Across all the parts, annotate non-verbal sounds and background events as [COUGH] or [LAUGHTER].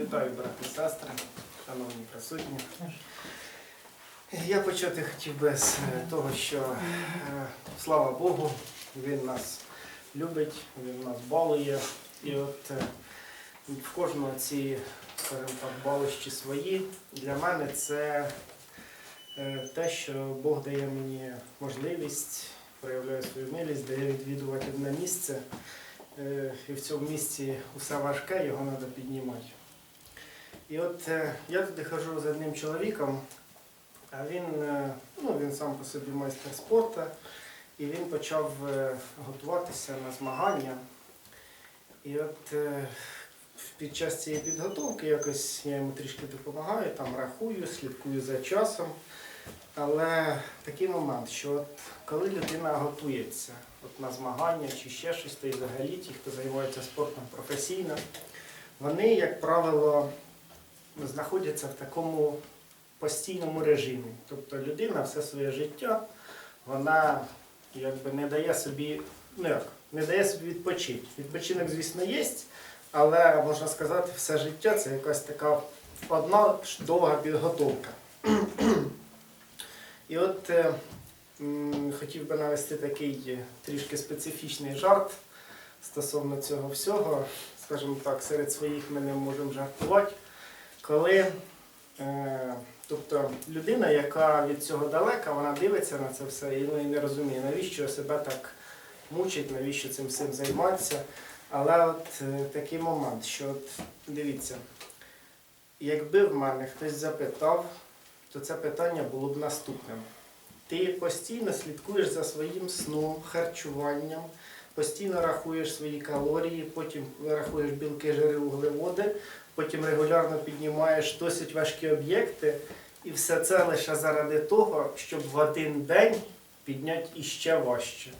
Вітаю, брати сестри, шановні присутні. Я почати хотів би з е, того, що е, слава Богу, Він нас любить, Він нас балує. І от е, в кожного ці так, балощі свої. Для мене це те, що Бог дає мені можливість, проявляє свою милість, дає відвідувати одне місце. І в цьому місці усе важке, його треба піднімати. І от е, я туди хожу з одним чоловіком, а він, е, ну, він сам по собі майстер спорту, і він почав е, готуватися на змагання. І от під час цієї підготовки якось я йому трішки допомагаю, там рахую, слідкую за часом. Але такий момент, що от коли людина готується от на змагання чи ще щось, то і взагалі ті, хто займається спортом професійно, вони, як правило, знаходяться в такому постійному режимі. Тобто людина все своє життя, вона якби не дає собі, ну як, не дає собі відпочити. Відпочинок, звісно, є, але можна сказати, все життя це якась така одна довга підготовка. І от е, м, хотів би навести такий трішки специфічний жарт стосовно цього всього. Скажімо так, серед своїх ми не можемо жартувати. Коли е, тобто людина, яка від цього далека, вона дивиться на це все і, ну, і не розуміє, навіщо себе так мучить, навіщо цим всім займатися. Але от е, такий момент, що от, дивіться, якби в мене хтось запитав, то це питання було б наступним. Ти постійно слідкуєш за своїм сном, харчуванням, постійно рахуєш свої калорії, потім рахуєш білки, жири, вуглеводи, потім регулярно піднімаєш досить важкі об'єкти, і все це лише заради того, щоб в один день підняти іще важче.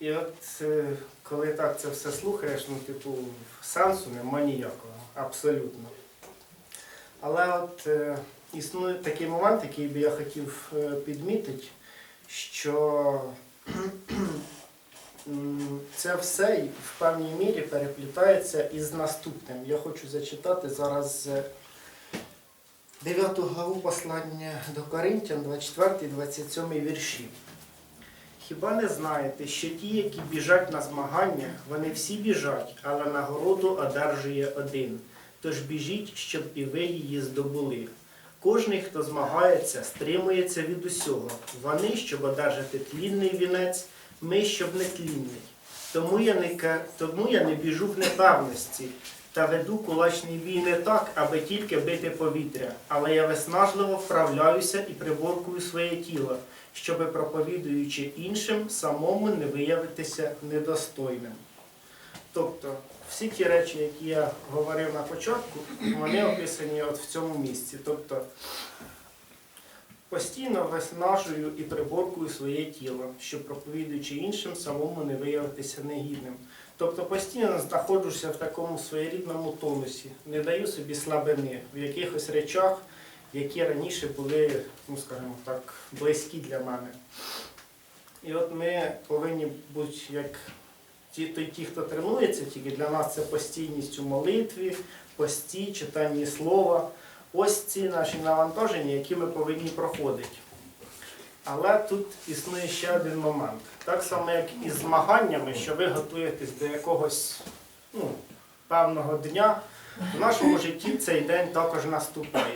І от е, коли так це все слухаєш, ну, типу, сенсу нема ніякого, абсолютно. Але от е, існує такий момент, який би я хотів е, підмітити, що це все в певній мірі переплітається із наступним. Я хочу зачитати зараз е, 9 главу послання до Коринтян, 24-27 вірші. Хіба не знаєте, що ті, які біжать на змаганнях, вони всі біжать, але нагороду одержує один. Тож біжіть, щоб і ви її здобули. Кожний, хто змагається, стримується від усього. Вони, щоб одержати тлінний вінець, ми, щоб не тлінний. Тому я не, тому я не біжу в непевності та веду кулачний бій не так, аби тільки бити повітря, але я виснажливо вправляюся і приборкую своє тіло, щоби проповідуючи іншим, самому не виявитися недостойним. Тобто, всі ті речі, які я говорив на початку, вони описані от в цьому місці. Тобто, постійно виснажую і приборкую своє тіло, щоб проповідуючи іншим, самому не виявитися негідним. Тобто постійно знаходжуся в такому своєрідному тонусі, не даю собі слабини в якихось речах, які раніше були, ну скажімо так, близькі для мене. І от ми повинні бути як ті, ті, хто тренується, тільки для нас це постійність у молитві, пості, читанні слова. Ось ці наші навантаження, які ми повинні проходити. Але тут існує ще один момент. Так само, як і змаганнями, що ви готуєтесь до якогось ну, певного дня, в нашому житті цей день також наступає.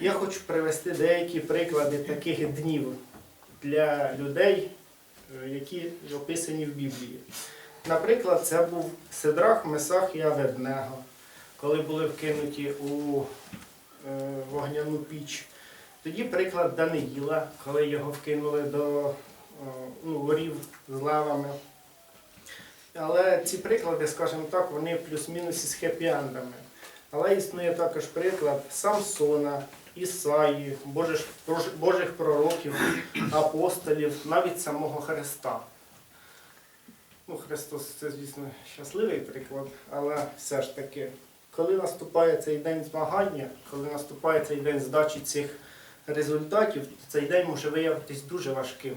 Я хочу привести деякі приклади таких днів для людей, е, які описані в Біблії. Наприклад, це був Сидрах, Месах і Аведнего, коли були вкинуті у вогняну піч. Тоді приклад Даниїла, коли його вкинули до е, ну, ворів з лавами. Але ці приклади, скажімо так, вони плюс-мінус із хеппі-ендами. Але існує також приклад Самсона, Ісаї, Божих, Божих пророків, апостолів, навіть самого Христа. Ну, Христос це, звісно, щасливий приклад, але все ж таки, коли наступає цей день змагання, коли наступає цей день здачі цих результатів, цей день може виявитись дуже важким.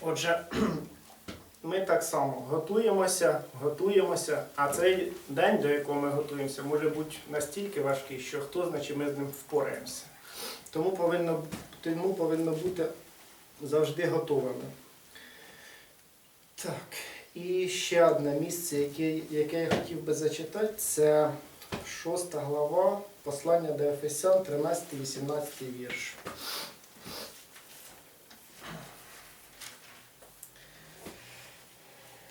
Отже, [CLEARS THROAT] ми так само готуємося, готуємося, а цей день, до якого ми готуємося, може бути настільки важкий, що хто знає, чи ми з ним впораємося. Тому повинно, тому повинно бути завжди готовими. Так, і ще одне місце, яке, яке я хотів би зачитати, це шоста глава, послання до Ефесян, 13-18 вірш.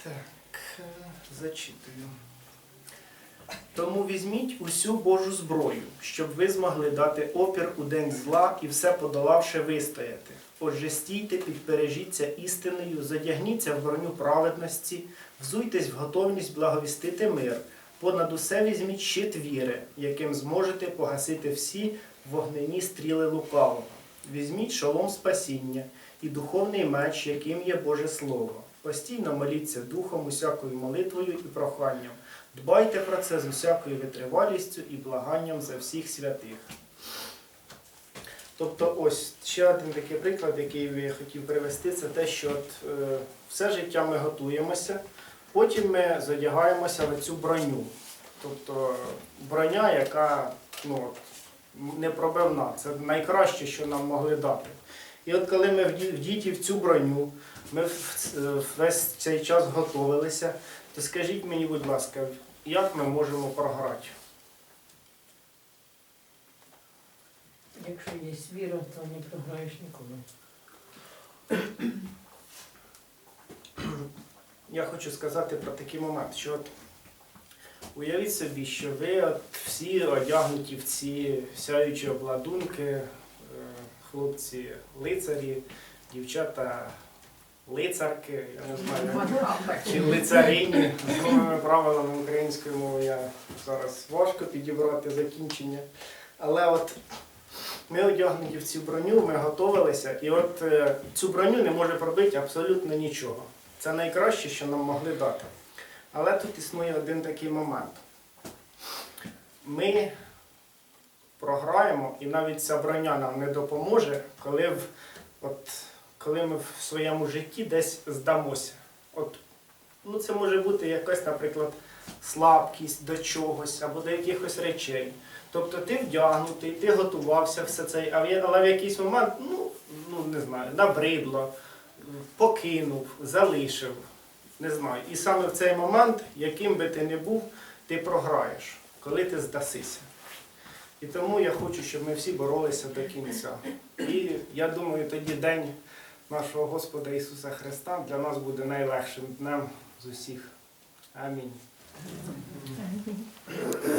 Так, е, зачитую. Тому візьміть усю Божу зброю, щоб ви змогли дати опір у день зла і все подолавши вистояти. Отже, стійте, підпережіться істиною, задягніться в броню праведності, взуйтесь в готовність благовістити мир. Понад усе візьміть щит віри, яким зможете погасити всі вогнені стріли лукавого. Візьміть шолом спасіння і духовний меч, яким є Боже Слово. Постійно моліться духом, усякою молитвою і проханням. Дбайте про це з усякою витривалістю і благанням за всіх святих. Тобто, ось ще один такий приклад, який я хотів привести, це те, що от, е, все життя ми готуємося, потім ми задягаємося в цю броню. Тобто броня, яка ну, непробивна, це найкраще, що нам могли дати. І от коли ми в цю броню, ми весь цей час готувалися, то скажіть мені, будь ласка, як ми можемо програти? Якщо є віра, то не програєш ніколи. Я хочу сказати про такий момент, що от уявіть собі, що ви от всі одягнуті в ці сяючі обладунки, е, хлопці лицарі, дівчата лицарки, я не знаю. Чи лицарині з новими правилами української мови я зараз важко підібрати закінчення. Але от ми одягнуті в цю броню, ми готувалися, і от е, цю броню не може пробити абсолютно нічого. Це найкраще, що нам могли дати. Але тут існує один такий момент. Ми програємо, і навіть ця броня нам не допоможе, коли, в, от, коли ми в своєму житті десь здамося. От, ну, це може бути якась, наприклад, слабкість до чогось або до якихось речей. Тобто ти вдягнутий, ти готувався все це, але в якийсь момент, ну, ну не знаю, набридло, покинув, залишив, не знаю. І саме в цей момент, яким би ти не був, ти програєш, коли ти здасися. І тому я хочу, щоб ми всі боролися до кінця. І я думаю, тоді день нашого Господа Ісуса Христа для нас буде найлегшим днем з усіх. Амінь. I.